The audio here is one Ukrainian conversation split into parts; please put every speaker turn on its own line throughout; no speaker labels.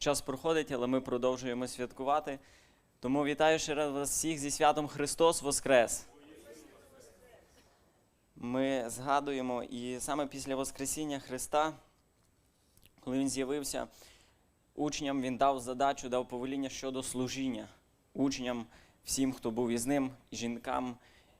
Час проходить, але ми продовжуємо святкувати. Тому вітаю ще раз вас всіх зі святом Христос Воскрес. Ми згадуємо, і саме після Воскресіння Христа, коли Він з'явився, учням Він дав задачу, дав повеління щодо служіння. Учням, всім, хто був із ним, і жінкам,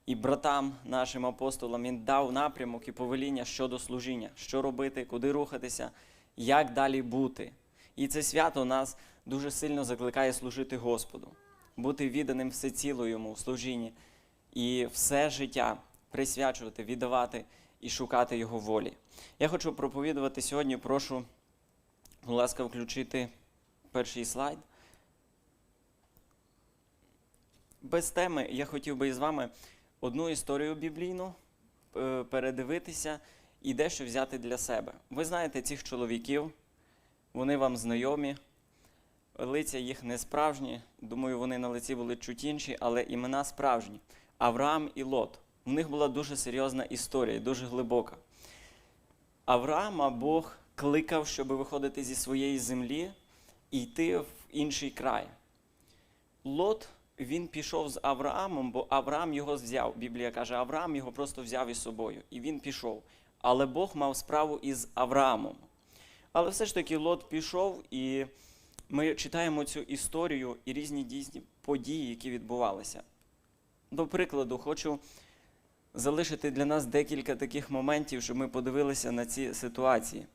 і братам, нашим апостолам, Він дав напрямок і повеління щодо служіння, що робити, куди рухатися, як далі бути. І це свято нас дуже сильно закликає служити Господу, бути відданим всеціло йому в служінні і все життя присвячувати, віддавати і шукати Його волі. Я хочу проповідувати сьогодні. Прошу, будь ласка, включити перший слайд. Без теми я хотів би із вами одну історію біблійну е, передивитися і дещо взяти для себе. Ви знаєте цих чоловіків, вони вам знайомі, лиця їх не справжні. Думаю, вони на лиці були чуть інші, але імена справжні. Авраам і Лот. У них була дуже серйозна історія, дуже глибока. Авраама Бог кликав, щоб виходити зі своєї землі і йти в інший край. Лот він пішов з Авраамом, бо Авраам його взяв. Біблія каже, Авраам його просто взяв із собою. І він пішов. Але Бог мав справу із Авраамом. Але все ж таки Лот пішов, і ми читаємо цю історію і різні дійсні події, які відбувалися. До прикладу, хочу залишити для нас декілька таких моментів, щоб ми подивилися на ці ситуації.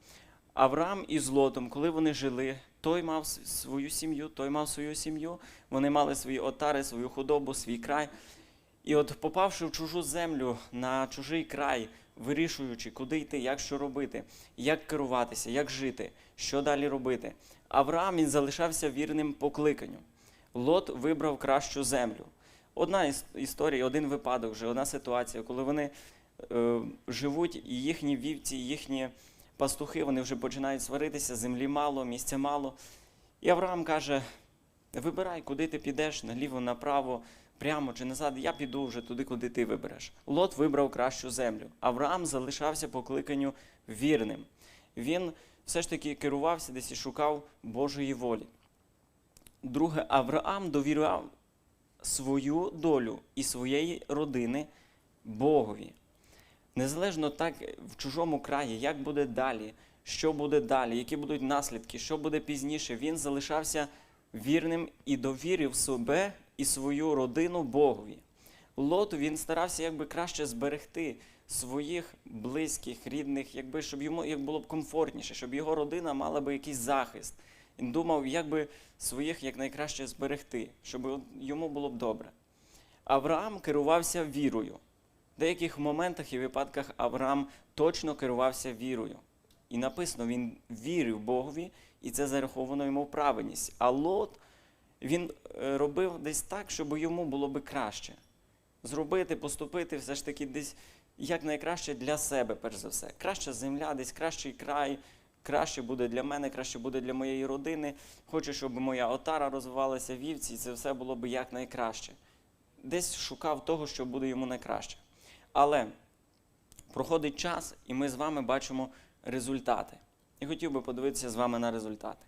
Авраам із Лотом, коли вони жили, той мав свою сім'ю, той мав свою сім'ю, вони мали свої отари, свою худобу, свій край. І от попавши в чужу землю, на чужий край, вирішуючи, куди йти, як що робити, як керуватися, як жити, що далі робити, Авраам він залишався вірним покликанню. Лот вибрав кращу землю. Одна історія, один випадок, вже одна ситуація, коли вони е, живуть, і їхні вівці, їхні пастухи, вони вже починають сваритися, землі мало, місця мало. І Авраам каже: вибирай, куди ти підеш, наліво, направо, прямо чи назад. Я піду вже туди, куди ти вибереш. Лот вибрав кращу землю. Авраам залишався покликанню вірним. Він все ж таки керувався десь і шукав Божої волі. Друге, Авраам довіряв свою долю і своєї родини Богові. Незалежно так в чужому краї, як буде далі, що буде далі, які будуть наслідки, що буде пізніше, він залишався вірним і довірив себе і свою родину Богові. Лот він старався якби краще зберегти своїх близьких, рідних, якби щоб йому як було б комфортніше, щоб його родина мала би якийсь захист. Він думав, як би своїх якнайкраще зберегти, щоб йому було б добре. Авраам керувався вірою. В деяких моментах і випадках Авраам точно керувався вірою. І написано, він вірив Богові, і це зараховано йому в праведність. А Лот він е, робив десь так, щоб йому було би краще. Зробити, поступити все ж таки десь як найкраще для себе, перш за все. Краща земля, десь кращий край, краще буде для мене, краще буде для моєї родини. Хочу, щоб моя отара розвивалася вівці, і це все було б як найкраще. Десь шукав того, що буде йому найкраще. Але проходить час, і ми з вами бачимо результати. І хотів би подивитися з вами на результати.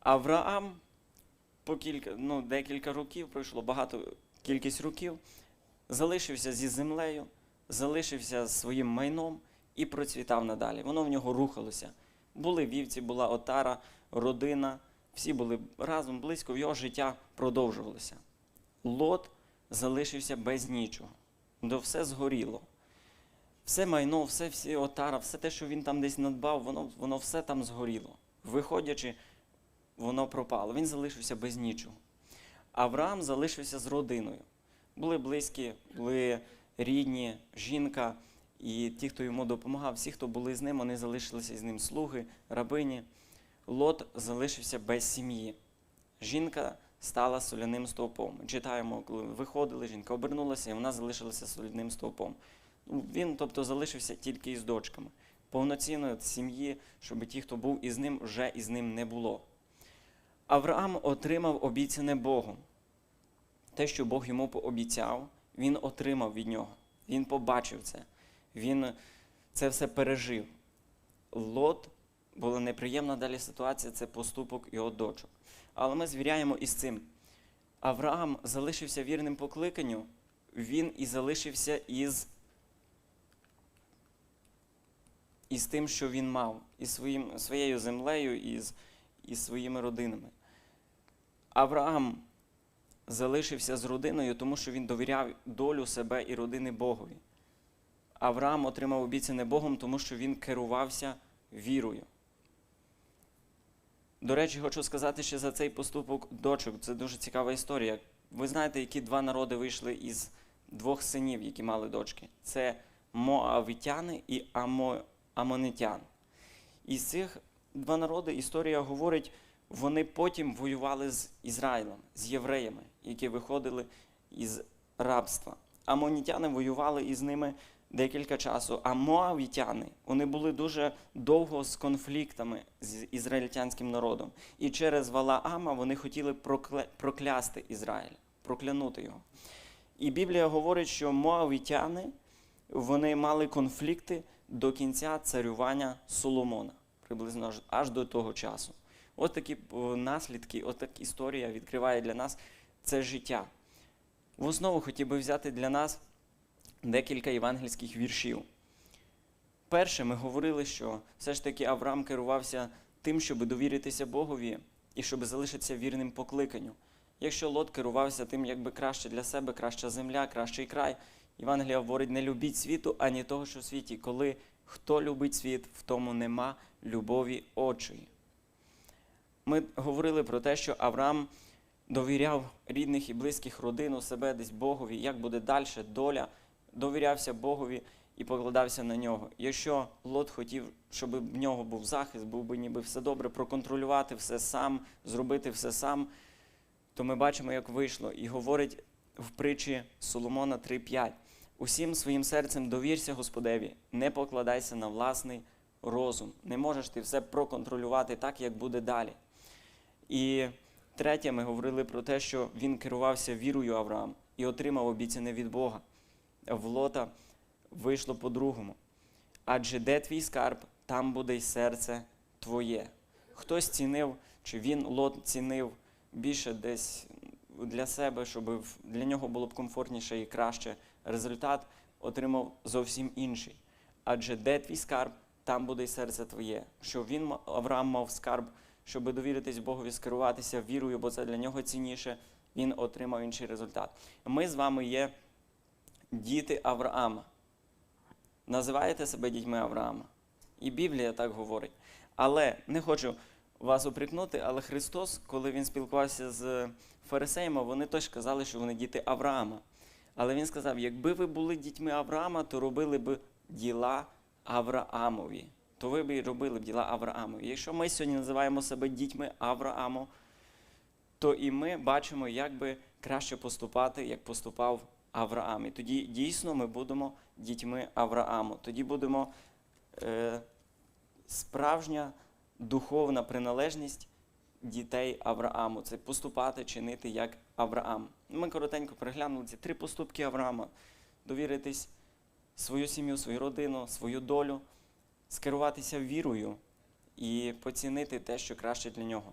Авраам по кілька, ну, декілька років пройшло багато кількість років, залишився зі землею, залишився своїм майном і процвітав надалі. Воно в нього рухалося. Були вівці, була отара, родина, всі були разом близько, його життя продовжувалося. Лот залишився без нічого. До все згоріло. Все майно, все, всі отара, все те, що він там десь надбав, воно, воно все там згоріло. Виходячи, воно пропало. Він залишився без нічого. Авраам залишився з родиною. Були близькі, були рідні, жінка і ті, хто йому допомагав, всі, хто були з ним, вони залишилися з ним слуги, рабині. Лот залишився без сім'ї. Жінка стала соляним стовпом. Читаємо, коли виходили, жінка обернулася, і вона залишилася соляним стовпом. Ну, Він, тобто, залишився тільки із дочками. Повноцінної сім'ї, щоб ті, хто був із ним, вже із ним не було. Авраам отримав обіцяне Богом. Те, що Бог йому пообіцяв, він отримав від нього. Він побачив це. Він це все пережив. Лот була неприємна далі ситуація це поступок його дочок. Але ми звіряємо із цим. Авраам залишився вірним покликанню, він і залишився із, із тим, що він мав, із своїм, своєю землею, із, із своїми родинами. Авраам залишився з родиною, тому що він довіряв долю себе і родини Богові. Авраам отримав обіцяне Богом, тому що він керувався вірою. До речі, хочу сказати ще за цей поступок дочок. Це дуже цікава історія. Ви знаєте, які два народи вийшли із двох синів, які мали дочки? Це Моавітяни і Амо... Амонитян. Із цих два народи історія говорить, вони потім воювали з Ізраїлем, з євреями, які виходили із рабства. Амонітяни воювали із ними декілька часу, а моавітяни вони були дуже довго з конфліктами з ізраїльтянським народом. І через Валаама вони хотіли прокле- проклясти Ізраїль, проклянути його. І Біблія говорить, що моавітяни вони мали конфлікти до кінця царювання Соломона, приблизно аж до того часу. От такі наслідки, от так історія відкриває для нас це життя. В основу хотів би взяти для нас декілька євангельських віршів. Перше, ми говорили, що все ж таки Авраам керувався тим, щоб довіритися Богові і щоб залишитися вірним покликанню. Якщо Лот керувався тим, якби краще для себе, краща земля, кращий край, Євангелія говорить, не любіть світу, ані того, що в світі. Коли хто любить світ, в тому нема любові очої. Ми говорили про те, що Авраам довіряв рідних і близьких родину, себе десь Богові, як буде далі доля, довірявся Богові і покладався на нього. Якщо Лот хотів, щоб в нього був захист, був би ніби все добре, проконтролювати все сам, зробити все сам, то ми бачимо, як вийшло. І говорить в притчі Соломона 3.5. Усім своїм серцем довірся Господеві, не покладайся на власний розум. Не можеш ти все проконтролювати так, як буде далі. І третє, ми говорили про те, що він керувався вірою Авраам і отримав обіцяне від Бога. В Лота вийшло по-другому. Адже де твій скарб, там буде й серце твоє. Хтось цінив, чи він Лот цінив більше десь для себе, щоб для нього було б комфортніше і краще. Результат отримав зовсім інший. Адже де твій скарб, там буде й серце твоє. Що він, Авраам, мав скарб, щоб довіритись Богові, скеруватися вірою, бо це для нього цінніше, він отримав інший результат. Ми з вами є діти Авраама. Називаєте себе дітьми Авраама. І Біблія так говорить. Але не хочу вас упрекнути, але Христос, коли він спілкувався з фарисеями, вони теж казали, що вони діти Авраама. Але він сказав: якби ви були дітьми Авраама, то робили б діла Авраамові. То ви б і робили б діла Авраамові. Якщо ми сьогодні називаємо себе дітьми Аврааму, то і ми бачимо, як би краще поступати, як поступав Авраам. І тоді дійсно ми будемо дітьми Аврааму. Тоді будемо е, справжня духовна приналежність дітей Аврааму. Це поступати, чинити як Авраам. Ми коротенько переглянули ці три поступки Авраама: довіритись свою сім'ю, свою родину, свою долю, скеруватися вірою і поцінити те, що краще для нього.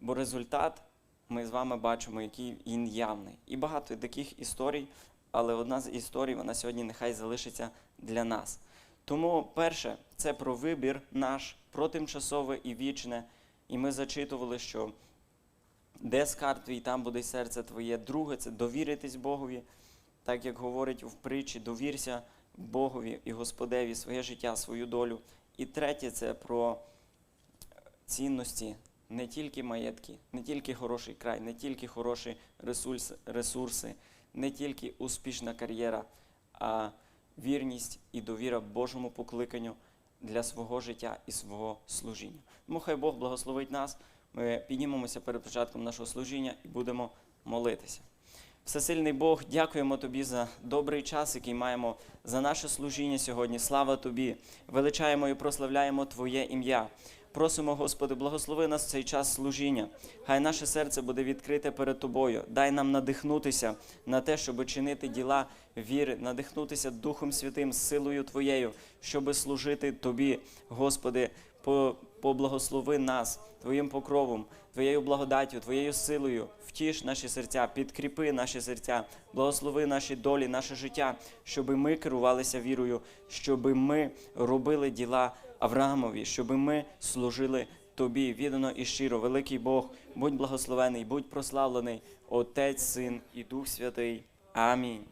Бо результат ми з вами бачимо, який він явний. І багато таких історій, але одна з історій, вона сьогодні нехай залишиться для нас. Тому перше, це про вибір наш, про тимчасове і вічне. І ми зачитували, що де скарб твій, там буде серце твоє. Друге, це довіритись Богові, так як говорить в притчі, довірся Богові і Господеві своє життя, свою долю. І третє, це про цінності, не тільки маєтки, не тільки хороший край, не тільки хороші ресурси, не тільки успішна кар'єра, а вірність і довіра Божому покликанню для свого життя і свого служіння. Тому хай Бог благословить нас. Ми піднімемося перед початком нашого служіння і будемо молитися. Всесильний Бог, дякуємо Тобі за добрий час, який маємо за наше служіння сьогодні. Слава Тобі! Величаємо і прославляємо Твоє ім'я. Просимо, Господи, благослови нас в цей час служіння. Хай наше серце буде відкрите перед Тобою. Дай нам надихнутися на те, щоб чинити діла віри, надихнутися Духом Святим, силою Твоєю, щоб служити Тобі, Господи, по, поблагослови нас Твоїм покровом, Твоєю благодаттю, Твоєю силою. Втіш наші серця, підкріпи наші серця, благослови наші долі, наше життя, щоб ми керувалися вірою, щоб ми робили діла Авраамові, щоб ми служили Тобі віддано і щиро, великий Бог, будь благословений, будь прославлений, Отець, Син і Дух Святий. Амінь.